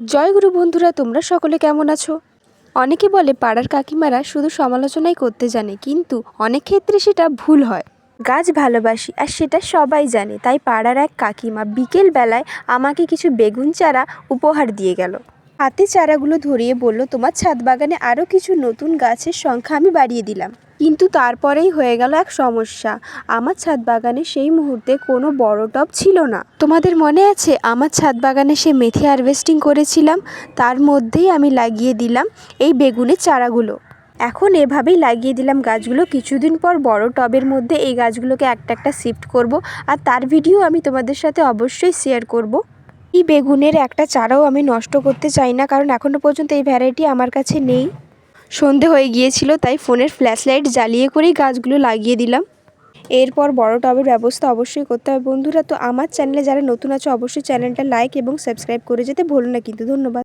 জয় গুরু বন্ধুরা, তোমরা সকলে কেমন আছো? অনেকে বলে পাড়ার কাকিমারা শুধু সমালোচনাই করতে জানে, কিন্তু অনেক ক্ষেত্রে সেটা ভুল হয়। গাছ ভালোবাসি, আর সেটা সবাই জানে, তাই পাড়ার এক কাকিমা বিকেল বেলায় আমাকে কিছু বেগুন চারা উপহার দিয়ে গেল। হাতে চারাগুলো ধরিয়ে বলল, তোমার ছাদ বাগানে আরও কিছু নতুন গাছের সংখ্যা আমি বাড়িয়ে দিলাম। কিন্তু তারপরেই হয়ে গেল এক সমস্যা। আমার ছাদ বাগানে সেই মুহূর্তে কোনো বড় টব ছিল না। তোমাদের মনে আছে, আমার ছাদ বাগানে সে মেথি হারভেস্টিং করেছিলাম, তার মধ্যেই আমি লাগিয়ে দিলাম এই বেগুনের চারাগুলো। এখন এভাবেই লাগিয়ে দিলাম গাছগুলো। কিছুদিন পর বড় টবের মধ্যে এই গাছগুলোকে একটা একটা শিফট করব আর তার ভিডিও আমি তোমাদের সাথে অবশ্যই শেয়ার করব। এই বেগুনের একটা চারাও আমি নষ্ট করতে চাই না, কারণ এখনও পর্যন্ত এই ভ্যারাইটি আমার কাছে নেই। সন্ধে হয়ে গিয়েছিল, তাই ফোনের ফ্ল্যাশ লাইট জ্বালিয়ে করেই গাছগুলো লাগিয়ে দিলাম। এরপর বড় টবের ব্যবস্থা অবশ্যই করতে হবে। বন্ধুরা, তো আমার চ্যানেলে যারা নতুন আছে, অবশ্যই চ্যানেলটা লাইক এবং সাবস্ক্রাইব করে যেতে ভুলো না কিন্তু। ধন্যবাদ।